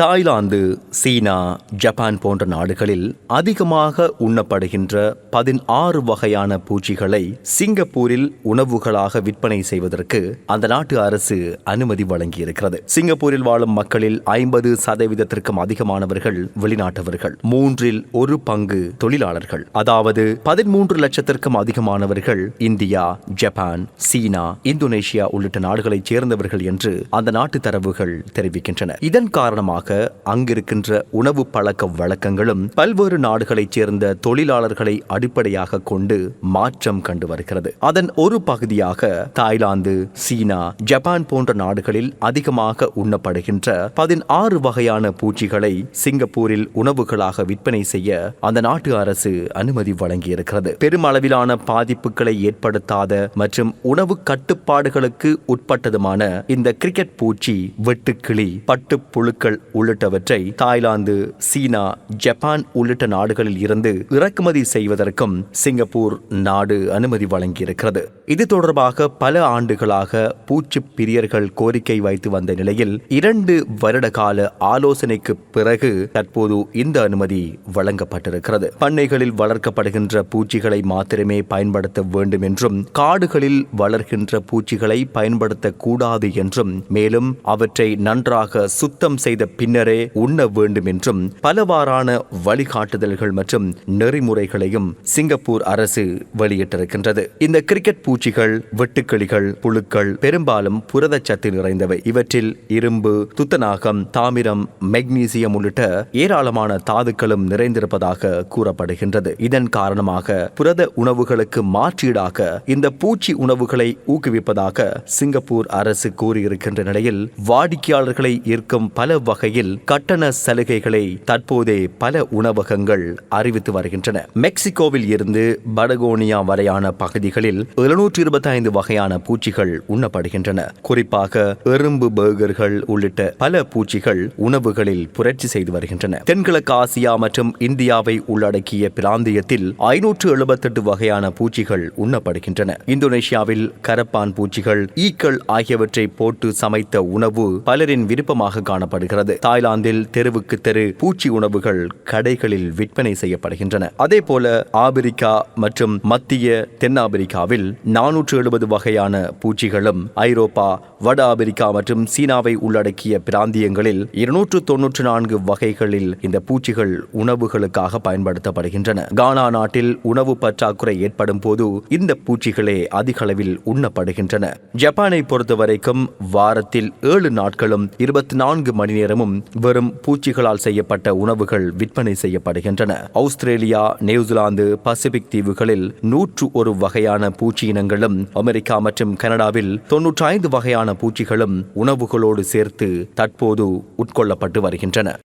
Thailand சீனா Japan போன்ற நாடுகளில் அதிகமாக உண்ணப்படுகின்ற பதினாறு வகையான பூச்சிகளை சிங்கப்பூரில் உணவுகளாக விற்பனை செய்வதற்கு அந்த நாட்டு அரசு அனுமதி வழங்கியிருக்கிறது. சிங்கப்பூரில் வாழும் மக்களில் ஐம்பது சதவீதத்திற்கும் அதிகமானவர்கள் வெளிநாட்டவர்கள். மூன்றில் ஒரு பங்கு தொழிலாளர்கள். அதாவது பதிமூன்று லட்சத்திற்கும் அதிகமானவர்கள் இந்தியா ஜப்பான் சீனா இந்தோனேஷியா உள்ளிட்ட நாடுகளைச் சேர்ந்தவர்கள் என்று அந்த நாட்டு தரவுகள் தெரிவிக்கின்றன. இதன் காரணமாக அங்கிருக்கின்ற உணவு பழக்க வழக்கங்களும் பல்வேறு நாடுகளைச் சேர்ந்த தொழிலாளர்களை அடிப்படையாக கொண்டு மாற்றம் கண்டு வருகிறது. அதன் ஒரு பகுதியாக தாய்லாந்து சீனா ஜப்பான் போன்ற நாடுகளில் அதிகமாக உண்ணப்படுகின்ற பதினாறு வகையான பூச்சிகளை சிங்கப்பூரில் உணவுகளாக விற்பனை செய்ய அந்த நாட்டு அரசு அனுமதி வழங்கியிருக்கிறது. பெருமளவிலான பாதிப்புகளை ஏற்படுத்தாத மற்றும் உணவு கட்டுப்பாடுகளுக்கு உட்பட்டதுமான இந்த கிரிக்கெட் பூச்சி வெட்டுக்கிளி பட்டுப்புழுக்கள் உள்ளிட்டவற்றை தாய்லாந்து சீனா ஜப்பான் உள்ளிட்ட நாடுகளில் இருந்து இறக்குமதி செய்வதற்கும் சிங்கப்பூர் நாடு அனுமதி வழங்கியிருக்கிறது. இது தொடர்பாக பல ஆண்டுகளாக பூச்சி பிரியர்கள் கோரிக்கை வைத்து வந்த நிலையில் இரண்டு வருட கால ஆலோசனைக்கு பிறகு தற்போது இந்த அனுமதி வழங்கப்பட்டிருக்கிறது. பண்ணைகளில் வளர்க்கப்படுகின்ற பூச்சிகளை மாத்திரமே பயன்படுத்த வேண்டும் என்றும் காடுகளில் வளர்கின்ற பூச்சிகளை பயன்படுத்தக்கூடாது என்றும் மேலும் அவற்றை நன்றாக சுத்தம் செய்த பின்னரே உண்ண வேண்டும் என்றும் பலவாறான வழிகாட்டுதல்கள் மற்றும் நெறிமுறைகளையும் சிங்கப்பூர் அரசு வெளியிட்டிருக்கின்றது. இந்த கிரிக்கெட் பூச்சிகள் வெட்டுக்கிளிகள் புழுக்கள் பெரும்பாலும் புரதச்சத்து நிறைந்தவை. இவற்றில் இரும்பு துத்தநாகம் தாமிரம் மெக்னீசியம் உள்ளிட்ட ஏராளமான தாதுக்களும் நிறைந்திருப்பதாக கூறப்படுகின்றது. இதன் காரணமாக புரத உணவுகளுக்கு மாற்றீடாக இந்த பூச்சி உணவுகளை ஊக்குவிப்பதாக சிங்கப்பூர் அரசு கூறியிருக்கின்ற நிலையில் வாடிக்கையாளர்களை ஈர்க்கும் பல வகையில் கட்டண சலுகைகளை தற்போதே பல உணவகங்கள் அறிவித்து வருகின்றன. மெக்சிகோவில் இருந்து படகோனியா வரையான பகுதிகளில் எழுநூற்றி இருபத்தி ஐந்து வகையான பூச்சிகள் உண்ணப்படுகின்றன. குறிப்பாக எறும்பு பர்கர்கள் உள்ளிட்ட பல பூச்சிகள் உணவுகளில் புரட்சி செய்து வருகின்றன. தென்கிழக்கு ஆசியா மற்றும் இந்தியாவை உள்ளடக்கிய பிராந்தியத்தில் ஐநூற்று எழுபத்தெட்டு வகையான பூச்சிகள் உண்ணப்படுகின்றன. இந்தோனேஷியாவில் கரப்பான் பூச்சிகள் ஈக்கள் ஆகியவற்றை போட்டு சமைத்த உணவு பலரின் விருப்பமாக காணப்படுகிறது. தாய்லாந்தில் தெருவுக்கு தெரு பூச்சி உணவுகள் கடைகளில் விற்பனை செய்யப்படுகின்றன. அதே போல ஆபிரிக்கா மற்றும் மத்திய தென்னாப்பிரிக்காவில் நானூற்று எழுபது வகையான பூச்சிகளும் ஐரோப்பா வட அமெரிக்கா மற்றும் சீனாவை உள்ளடக்கிய பிராந்தியங்களில் இருநூற்று தொன்னூற்று நான்கு வகைகளில் இந்த பூச்சிகள் உணவுகளுக்காக பயன்படுத்தப்படுகின்றன. கானா நாட்டில் உணவு பற்றாக்குறை ஏற்படும் போது இந்த பூச்சிகளே அதிக அளவில் உண்ணப்படுகின்றன. ஜப்பானை பொறுத்தவரைக்கும் வாரத்தில் ஏழு நாட்களும் இருபத்தி நான்கு மணி நேரமும் வெறும் பூச்சிகளால் செய்யப்பட்ட உணவுகள் விற்பனை செய்யப்படுகின்றன. ஆஸ்திரேலியா நியூசிலாந்து பசிபிக் தீவுகளில் நூற்று ஒரு வகையான பூச்சி இனங்களும் அமெரிக்கா மற்றும் கனடாவில் தொன்னூற்றி ஐந்து வகையான பூச்சிகளும் உணவுகளோடு சேர்த்து தற்போது உட்கொள்ளப்பட்டு வருகின்றன.